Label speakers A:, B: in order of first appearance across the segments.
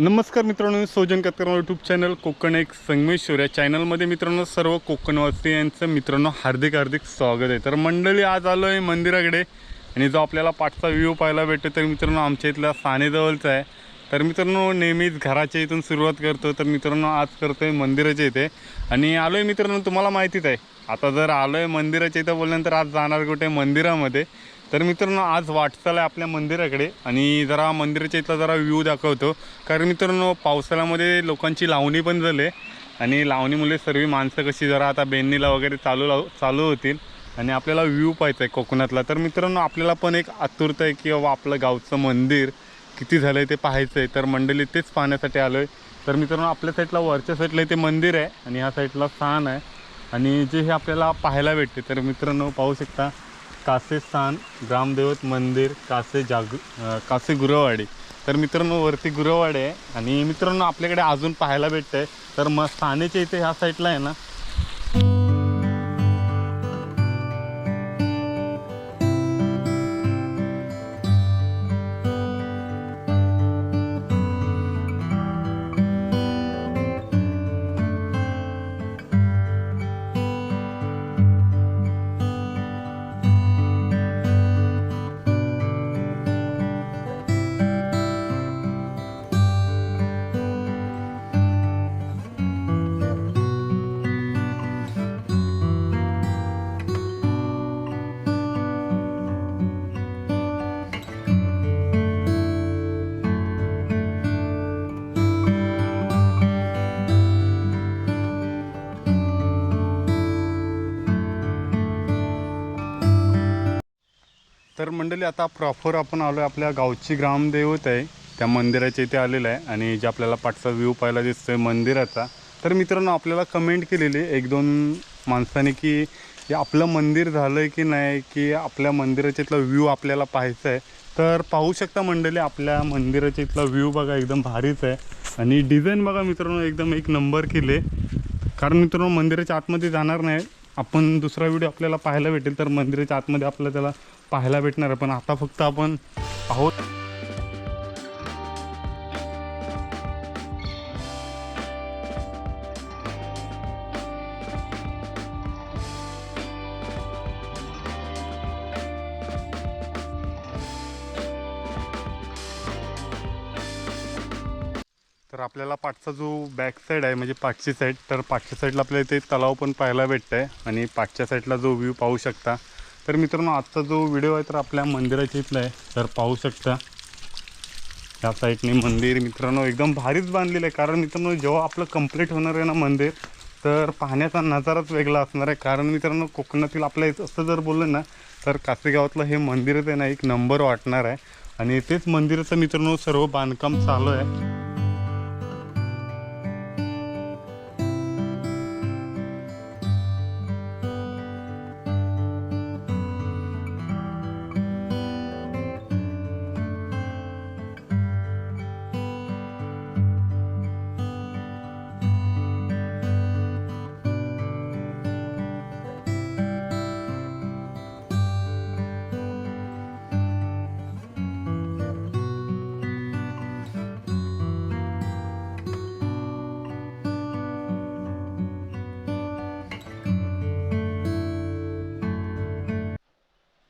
A: नमस्कार मित्रांनो मी सोजन कतकर यूट्यूब चॅनल कोकण एक संगमेश्वर. या चॅनलमध्ये मित्रांनो सर्व कोकणवासी यांचं मित्रांनो हार्दिक हार्दिक स्वागत आहे. तर मंडळी आज आलो आहे मंदिराकडे आणि जो आपल्याला पाठचा व्ह्यू पाहायला भेटतो तर मित्रांनो आमच्या इथल्या सानेजवळचा आहे. तर मित्रांनो नेहमीच घराच्या इथून सुरुवात करतो तर मित्रांनो आज करतो आहे मंदिराच्या इथे. आणि आलो आहे मित्रांनो तुम्हाला माहितीच आहे. आता जर आलो आहे मंदिराच्या इथं बोलल्यानंतर आज जाणार कुठे? मंदिरामध्ये. तर मित्रांनो आज वाटचाल आहे आपल्या मंदिराकडे आणि जरा मंदिराच्या इथला जरा व्ह्यू दाखवतो. कारण मित्रांनो पावसाळ्यामध्ये लोकांची लावणी पण झाली आणि लावणीमुळे सर्व माणसं कशी जरा आता बेन्नीला वगैरे चालू लाव चालू होतील आणि आपल्याला व्ह्यू पाहायचा आहे कोकणातला. तर मित्रांनो आपल्याला पण एक आतुरता आहे की बाबा आपलं गावचं मंदिर किती झालं आहे ते पाहायचं आहे. तर मंडळी तेच पाहण्यासाठी आलो आहे तर मित्रांनो आपल्या साईडला वरच्या साईडला ते मंदिर आहे आणि ह्या साईडला स्थान आहे. आणि जे हे आपल्याला पाहायला भेटते. तर मित्रांनो पाहू शकता कासे स्थान ग्रामदेवत मंदिर कासे जाग कासे गुरवाडी. तर मित्रांनो वरती गुरवाडी आहे आणि मित्रांनो आपल्याकडे अजून पाहायला भेटतं आहे तर मग स्थानेच्या इथे ह्या साईडला आहे ना तर मंडळी आता प्रॉपर आपण आलो आहे आपल्या गावची ग्रामदैवत आहे. त्या मंदिराच्या इथे आलेलं आहे आणि जे आपल्याला पाठचा व्ह्यू पाहायला दिसतोय मंदिराचा. तर मित्रांनो आपल्याला कमेंट केलेली एक दोन माणसाने की आपलं मंदिर झालं आहे की नाही की आपल्या मंदिराच्या इथला व्ह्यू आपल्याला पाहायचा आहे. तर पाहू शकता मंडळी आपल्या मंदिराच्या इथला व्ह्यू बघा एकदम भारीच आहे. आणि डिझाईन बघा मित्रांनो एकदम एक नंबर केले. कारण मित्रांनो मंदिराच्या आतमध्ये जाणार नाही. आपण दुसरा व्हिडिओ आपल्याला पाहायला भेटेल तर मंदिराच्या आतमध्ये आपल्याला त्याला पाहायला भेटणार आहे पण आता फक्त आपण आहोत. तर आपल्याला पाठचा जो बॅक साईड आहे म्हणजे पाठची साईड तर पाठच्या साईडला आपल्याला इथे तलाव पण पाहायला भेटतं आहे आणि पाठच्या साईडला जो व्ह्यू पाहू शकता. तर मित्रांनो आजचा जो व्हिडिओ आहे तर आपल्या मंदिराच्या इथला आहे. तर पाहू शकता. या साईडने मंदिर मित्रांनो एकदम भारीच बांधलेलं आहे. कारण मित्रांनो जेव्हा आपलं कंप्लीट होणार आहे ना मंदिर तर पाहण्याचा नजाराच वेगळा असणार आहे. कारण मित्रांनो कोकणातील आपल्या इथं असं जर बोललं ना तर कासेगावातलं हे मंदिरच आहे ना एक नंबर वाटणार आहे. आणि तेच मंदिराचं मित्रांनो सर्व बांधकाम चालू आहे.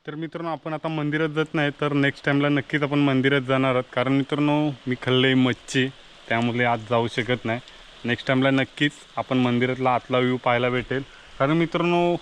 A: तर मित्रांनो आपण आता मंदिरात जात नाही तर नेक्स्ट टाईमला नक्कीच आपण मंदिरात जाणार आहोत. कारण मित्रांनो मी खाल्ले मच्छी त्यामुळे आज जाऊ शकत नाही. नेक्स्ट टाईमला नक्कीच आपण मंदिरातला आतला व्ह्यू पाहायला भेटेल. कारण मित्रांनो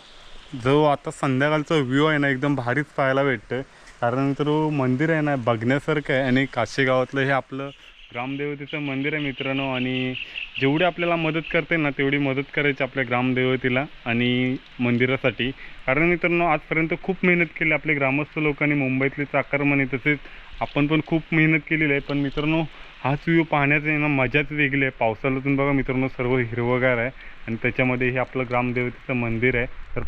A: जो आता संध्याकाळचा व्ह्यू आहे ना एकदम भारीच पाहायला भेटतं कारण मित्र मंदिर आहे ना बघण्यासारखं आहे. आणि काशीगावातलं हे आपलं ग्रामदेवतेचं मंदिर आहे मित्रांनो आणि जेवढी आपल्याला मदत करते ना तेवढी मदत करायची आपल्या ग्रामदेवतेला आणि मंदिरासाठी. कारण मित्रांनो आजपर्यंत खूप मेहनत केली आपले ग्रामस्थ लोकांनी मुंबईतले चाकरमानी तसेच आपण पण खूप मेहनत केलेली आहे. पण मित्रांनो हाच व्ह्यू पाहण्याचं आहे ना मजाच वेगळी आहे. पावसाळ्यातून बघा मित्रांनो सर्व हिरवगार आहे आणि त्याच्यामध्ये हे आपलं ग्रामदेवतेचं मंदिर आहे. तर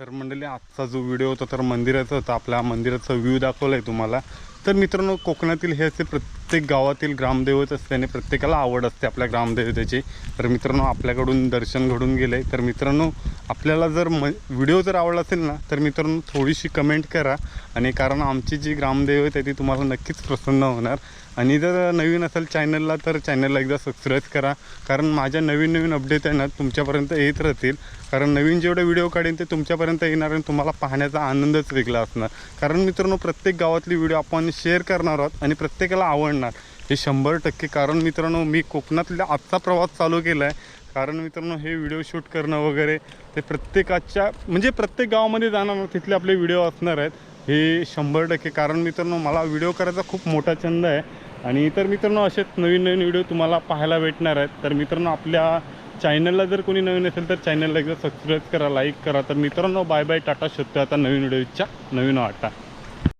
A: तर मंडळी आजचा जो व्हिडिओ होता तर मंदिराचा होता. आपल्या मंदिराचा व्ह्यू दाखवला आहे तुम्हाला. तर मित्रांनो कोकणातील हे असे प्रत्येक गावातील ग्रामदैवत असल्याने प्रत्येकाला आवड असते आपल्या ग्रामदेवतेची. तर मित्रांनो आपल्याकडून दर्शन घडून गेलं आहे तर मित्रांनो आपल्याला जर म व्हिडिओ जर आवडला असेल ना तर मित्रांनो थोडीशी कमेंट करा. आणि कारण आमची जी ग्रामदैवत आहे ती तुम्हाला नक्कीच प्रसन्न होणार. आणि जर नवीन असेल चॅनलला तर चॅनलला एकदा सबस्क्राईब करा. कारण माझ्या नवीन नवीन अपडेट आहे ना तुमच्यापर्यंत येत राहतील. कारण नवीन जेवढे व्हिडिओ काढेन ते तुमच्यापर्यंत येणार आणि तुम्हाला पाहण्याचा आनंदच वेगळा असणार. कारण मित्रांनो प्रत्येक गावातली व्हिडिओ आपण शेअर करणार आहोत आणि प्रत्येकाला आवडणार. हे शंभर टक्के. कारण मित्रांनो मी कोकणातल्या आजचा प्रवास चालू केला आहे कारण मित्रांनो हे व्हिडिओ शूट करणं वगैरे ते प्रत्येकाच्या म्हणजे प्रत्येक गावामध्ये जाणार तिथले आपले व्हिडिओ असणार आहेत. हे शंभर टक्के. कारण मित्रांनो मला व्हिडिओ करायचा खूप मोठा छंद आहे. आणि इतर मित्रांनो असेच नवीन नवीन व्हिडिओ तुम्हाला पाहायला भेटणार आहेत. तर मित्रांनो आपल्या चॅनलला जर कोणी नवीन असेल तर चॅनलला एकदा सबस्क्राईब करा लाईक करा. तर मित्रांनो बाय बाय टाटा शोधतो आता नवीन व्हिडिओच्या नवीन वाटा.